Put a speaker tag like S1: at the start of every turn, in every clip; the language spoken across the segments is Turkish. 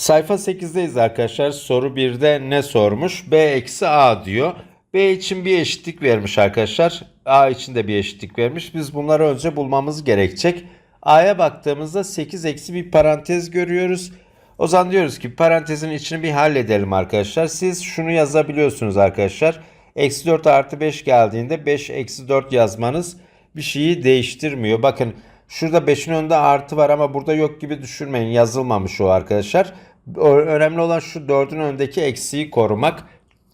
S1: Sayfa 8'deyiz arkadaşlar. Soru 1'de ne sormuş? B eksi A diyor. B için bir eşitlik vermiş arkadaşlar. A için de bir eşitlik vermiş. Biz bunları önce bulmamız gerekecek. A'ya baktığımızda 8 eksi bir parantez görüyoruz. O zaman diyoruz ki parantezin içini bir halledelim arkadaşlar. Siz şunu yazabiliyorsunuz arkadaşlar. Eksi 4 artı 5 geldiğinde 5 eksi 4 yazmanız bir şeyi değiştirmiyor. Bakın şurada 5'in önünde artı var ama burada yok gibi düşünmeyin. Yazılmamış o arkadaşlar. Önemli olan şu 4'ün önündeki eksiği korumak.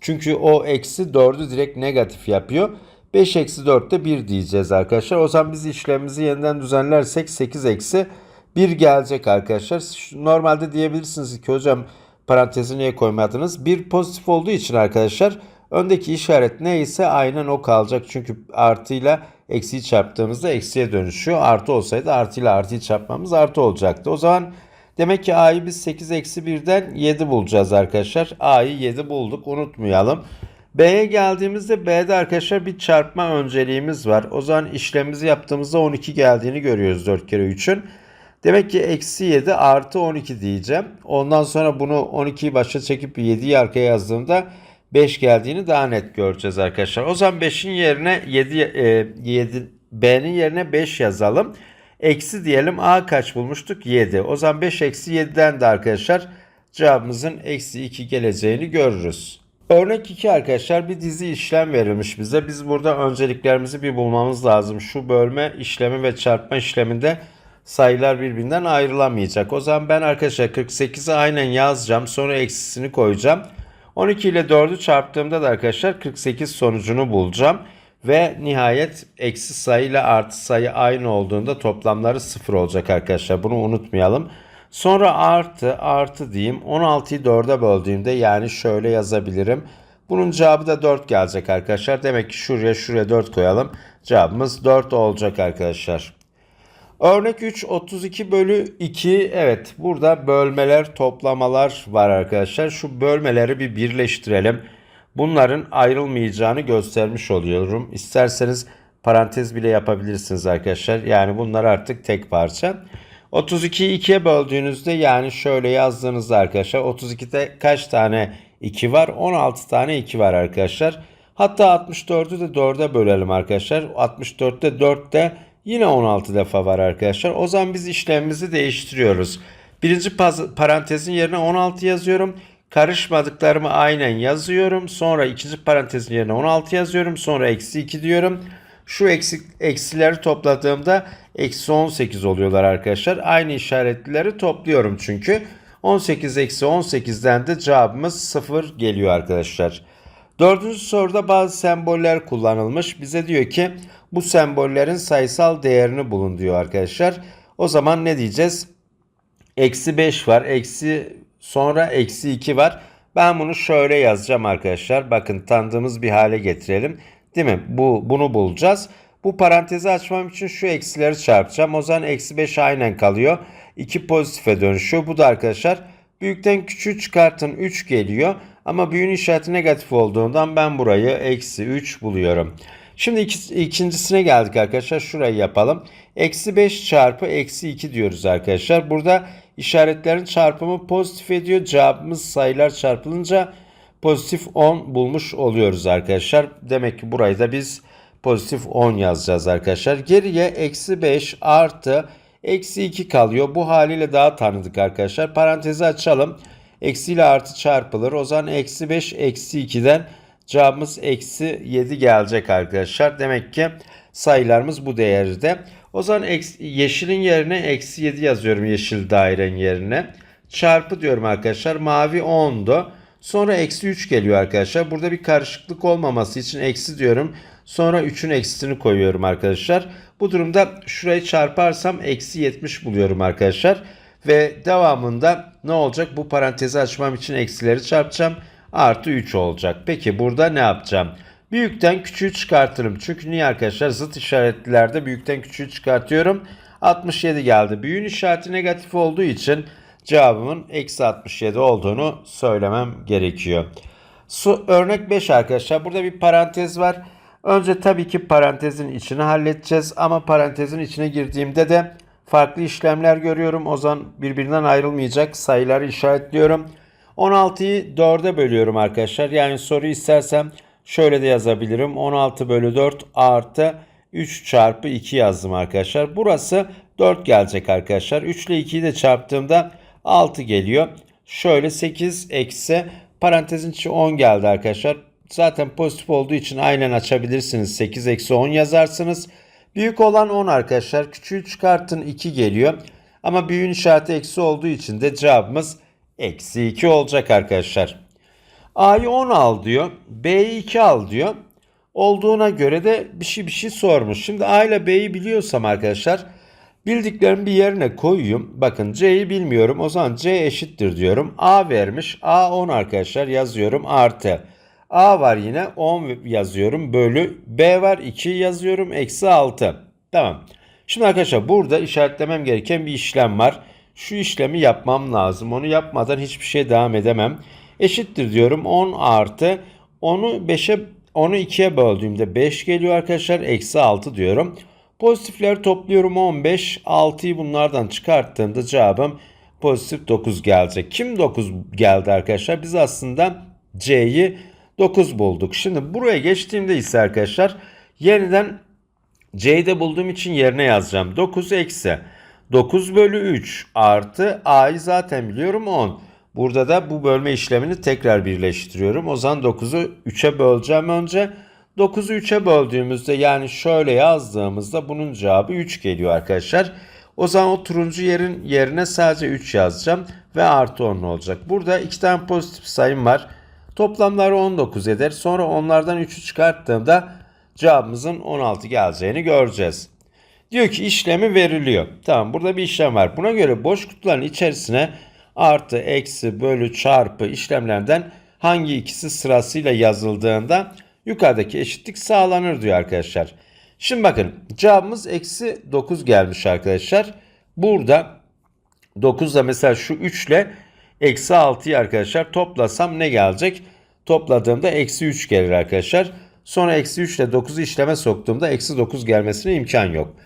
S1: Çünkü o eksi 4'ü direkt negatif yapıyor. 5 eksi 4'te 1 diyeceğiz arkadaşlar. O zaman biz işlemimizi yeniden düzenlersek 8 eksi 1 gelecek arkadaşlar. Normalde diyebilirsiniz ki hocam parantezi niye koymadınız? 1 pozitif olduğu için arkadaşlar öndeki işaret neyse aynen o kalacak. Çünkü artıyla eksiyi çarptığımızda eksiye dönüşüyor. Artı olsaydı artıyla artıyı çarpmamız artı olacaktı. O zaman demek ki a'yı biz 8 eksi 1'den 7 bulacağız arkadaşlar. a'yı 7 bulduk unutmayalım. B'ye geldiğimizde B'de arkadaşlar bir çarpma önceliğimiz var. O zaman işlemimizi yaptığımızda 12 geldiğini görüyoruz 4 kere 3'ün. Demek ki eksi 7 artı 12 diyeceğim. Ondan sonra bunu 12'yi başa çekip 7'yi arkaya yazdığımda 5 geldiğini daha net göreceğiz arkadaşlar. O zaman 5'in yerine 7, e, 7 B'nin yerine 5 yazalım. Eksi diyelim A kaç bulmuştuk? 7. O zaman 5 eksi 7'den de arkadaşlar cevabımızın eksi 2 geleceğini görürüz. Örnek 2 arkadaşlar bir dizi işlem verilmiş bize. Biz burada önceliklerimizi bir bulmamız lazım. Şu bölme işlemi ve çarpma işleminde sayılar birbirinden ayrılamayacak. O zaman ben arkadaşlar 48'i aynen yazacağım. Sonra eksisini koyacağım. 12 ile 4'ü çarptığımda da arkadaşlar 48 sonucunu bulacağım. Ve nihayet eksi sayı ile artı sayı aynı olduğunda toplamları 0 olacak arkadaşlar. Bunu unutmayalım. Sonra artı artı diyeyim. 16'yı 4'e böldüğümde yani şöyle yazabilirim. Bunun cevabı da 4 gelecek arkadaşlar. Demek ki şuraya şuraya 4 koyalım. Cevabımız 4 olacak arkadaşlar. Örnek 3 32 bölü 2 evet burada bölmeler toplamalar var arkadaşlar. Şu bölmeleri bir birleştirelim. Bunların ayrılmayacağını göstermiş oluyorum. İsterseniz parantez bile yapabilirsiniz arkadaşlar. Yani bunlar artık tek parça. 32'yi 2'ye böldüğünüzde yani şöyle yazdığınızda arkadaşlar 32'de kaç tane 2 var? 16 tane 2 var arkadaşlar. Hatta 64'ü de 4'e bölelim arkadaşlar. 64'te 4'te yine 16 defa var arkadaşlar. O zaman biz işlemimizi değiştiriyoruz. Birinci parantezin yerine 16 yazıyorum. Karışmadıklarımı aynen yazıyorum. Sonra ikinci parantezin yerine 16 yazıyorum. Sonra eksi 2 diyorum. Şu eksik, eksileri topladığımda eksi 18 oluyorlar arkadaşlar. Aynı işaretleri topluyorum çünkü. 18 eksi 18'den de cevabımız 0 geliyor arkadaşlar. Dördüncü soruda bazı semboller kullanılmış. Bize diyor ki bu sembollerin sayısal değerini bulun diyor arkadaşlar. O zaman ne diyeceğiz? Eksi 5 var. Eksi sonra eksi 2 var. Ben bunu şöyle yazacağım arkadaşlar. Bakın tanıdığımız bir hale getirelim. Değil mi? Bu, bunu bulacağız. Bu parantezi açmam için şu eksileri çarpacağım. O zaman eksi 5 aynen kalıyor. 2 pozitife dönüşüyor. Bu da arkadaşlar büyükten küçüğü çıkartın 3 geliyor. Ama büyüğün işareti negatif olduğundan ben burayı eksi 3 buluyorum. Şimdi iki- ikincisine geldik arkadaşlar. Şurayı yapalım. Eksi 5 çarpı eksi 2 diyoruz arkadaşlar. Burada işaretlerin çarpımı pozitif ediyor. Cevabımız sayılar çarpılınca pozitif 10 bulmuş oluyoruz arkadaşlar. Demek ki burayı da biz pozitif 10 yazacağız arkadaşlar. Geriye eksi 5 artı eksi 2 kalıyor. Bu haliyle daha tanıdık arkadaşlar. Parantezi açalım. Eksi ile artı çarpılır. O zaman eksi 5 eksi 2'den cevabımız eksi 7 gelecek arkadaşlar. Demek ki sayılarımız bu değerde. O zaman yeşilin yerine eksi 7 yazıyorum yeşil dairenin yerine. Çarpı diyorum arkadaşlar. Mavi 10'du. Sonra eksi 3 geliyor arkadaşlar. Burada bir karışıklık olmaması için eksi diyorum. Sonra 3'ün eksisini koyuyorum arkadaşlar. Bu durumda şurayı çarparsam eksi 70 buluyorum arkadaşlar. Ve devamında ne olacak? Bu parantezi açmam için eksileri çarpacağım. Artı 3 olacak. Peki burada ne yapacağım? Büyükten küçüğü çıkartırım. Çünkü niye arkadaşlar? Zıt işaretlerde büyükten küçüğü çıkartıyorum. 67 geldi. Büyüğün işareti negatif olduğu için cevabımın eksi 67 olduğunu söylemem gerekiyor. Su, örnek 5 arkadaşlar. Burada bir parantez var. Önce tabii ki parantezin içini halledeceğiz. Ama parantezin içine girdiğimde de farklı işlemler görüyorum. O zaman birbirinden ayrılmayacak sayıları işaretliyorum. 16'yı 4'e bölüyorum arkadaşlar. Yani soru istersem şöyle de yazabilirim. 16 bölü 4 artı 3 çarpı 2 yazdım arkadaşlar. Burası 4 gelecek arkadaşlar. 3 ile 2'yi de çarptığımda 6 geliyor. Şöyle 8 eksi parantezin içi 10 geldi arkadaşlar. Zaten pozitif olduğu için aynen açabilirsiniz. 8 eksi 10 yazarsınız. Büyük olan 10 arkadaşlar. Küçüğü çıkartın 2 geliyor. Ama büyüğün işareti eksi olduğu için de cevabımız eksi 2 olacak arkadaşlar. A'yı 10 al diyor. B'yi 2 al diyor. Olduğuna göre de bir şey bir şey sormuş. Şimdi A ile B'yi biliyorsam arkadaşlar bildiklerimi bir yerine koyayım. Bakın C'yi bilmiyorum. O zaman C eşittir diyorum. A vermiş. A 10 arkadaşlar yazıyorum. Artı. A var yine 10 yazıyorum. Bölü. B var 2 yazıyorum. Eksi 6. Tamam. Şimdi arkadaşlar burada işaretlemem gereken bir işlem var. Şu işlemi yapmam lazım. Onu yapmadan hiçbir şey devam edemem. Eşittir diyorum. 10 artı 10'u 5'e onu 2'ye böldüğümde 5 geliyor arkadaşlar. Eksi 6 diyorum. Pozitifleri topluyorum 15. 6'yı bunlardan çıkarttığımda cevabım pozitif 9 gelecek. Kim 9 geldi arkadaşlar? Biz aslında C'yi 9 bulduk. Şimdi buraya geçtiğimde ise arkadaşlar yeniden C'yi de bulduğum için yerine yazacağım. 9 eksi 9 bölü 3 artı A'yı zaten biliyorum 10. Burada da bu bölme işlemini tekrar birleştiriyorum. O zaman 9'u 3'e böleceğim önce. 9'u 3'e böldüğümüzde yani şöyle yazdığımızda bunun cevabı 3 geliyor arkadaşlar. O zaman o turuncu yerin yerine sadece 3 yazacağım ve artı 10 olacak. Burada iki tane pozitif sayım var. Toplamları 19 eder. Sonra onlardan 3'ü çıkarttığımda cevabımızın 16 geleceğini göreceğiz. Diyor ki işlemi veriliyor. Tamam burada bir işlem var. Buna göre boş kutuların içerisine artı, eksi, bölü, çarpı işlemlerden hangi ikisi sırasıyla yazıldığında yukarıdaki eşitlik sağlanır diyor arkadaşlar. Şimdi bakın cevabımız eksi 9 gelmiş arkadaşlar. Burada 9 da mesela şu 3 ile eksi 6'yı arkadaşlar toplasam ne gelecek? Topladığımda eksi 3 gelir arkadaşlar. Sonra eksi 3 ile 9'u işleme soktuğumda eksi 9 gelmesine imkan yok.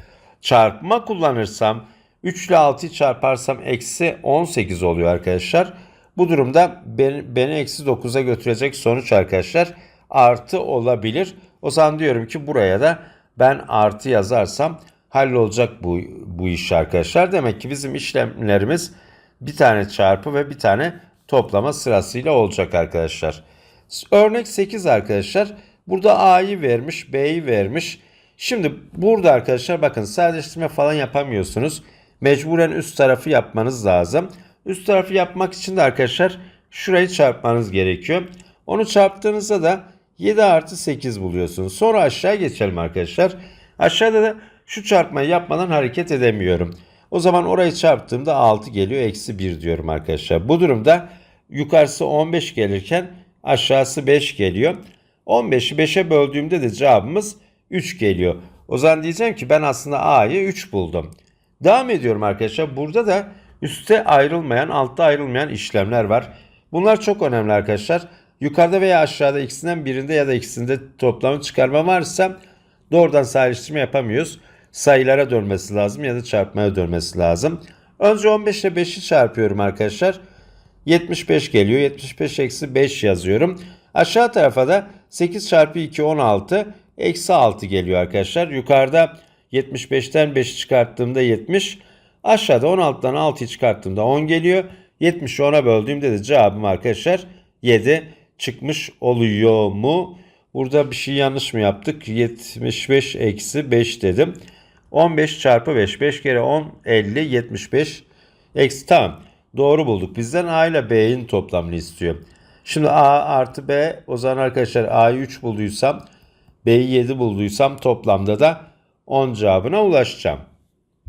S1: Çarpma kullanırsam 3 ile 6'yı çarparsam eksi 18 oluyor arkadaşlar. Bu durumda beni, eksi 9'a götürecek sonuç arkadaşlar artı olabilir. O zaman diyorum ki buraya da ben artı yazarsam hallolacak bu, bu iş arkadaşlar. Demek ki bizim işlemlerimiz bir tane çarpı ve bir tane toplama sırasıyla olacak arkadaşlar. Örnek 8 arkadaşlar. Burada A'yı vermiş, B'yi vermiş. Şimdi burada arkadaşlar bakın sadeleştirme falan yapamıyorsunuz. Mecburen üst tarafı yapmanız lazım. Üst tarafı yapmak için de arkadaşlar şurayı çarpmanız gerekiyor. Onu çarptığınızda da 7 artı 8 buluyorsunuz. Sonra aşağı geçelim arkadaşlar. Aşağıda da şu çarpmayı yapmadan hareket edemiyorum. O zaman orayı çarptığımda 6 geliyor. Eksi 1 diyorum arkadaşlar. Bu durumda yukarısı 15 gelirken aşağısı 5 geliyor. 15'i 5'e böldüğümde de cevabımız 3 geliyor. O zaman diyeceğim ki ben aslında A'yı 3 buldum. Devam ediyorum arkadaşlar. Burada da üstte ayrılmayan, altta ayrılmayan işlemler var. Bunlar çok önemli arkadaşlar. Yukarıda veya aşağıda ikisinden birinde ya da ikisinde toplamı çıkarma varsa doğrudan sadeleştirme yapamıyoruz. Sayılara dönmesi lazım ya da çarpmaya dönmesi lazım. Önce 15 ile 5'i çarpıyorum arkadaşlar. 75 geliyor. 75 eksi 5 yazıyorum. Aşağı tarafa da 8 çarpı 2 16 eksi 6 geliyor arkadaşlar. Yukarıda 75'ten 5'i çıkarttığımda 70. Aşağıda 16'dan 6'yı çıkarttığımda 10 geliyor. 70'i 10'a böldüğümde de cevabım arkadaşlar 7 çıkmış oluyor mu? Burada bir şey yanlış mı yaptık? 75 eksi 5 dedim. 15 çarpı 5. 5 kere 10 50 75 eksi tamam. Doğru bulduk. Bizden A ile B'nin toplamını istiyor. Şimdi A artı B o zaman arkadaşlar A'yı 3 bulduysam B'yi 7 bulduysam toplamda da 10 cevabına ulaşacağım.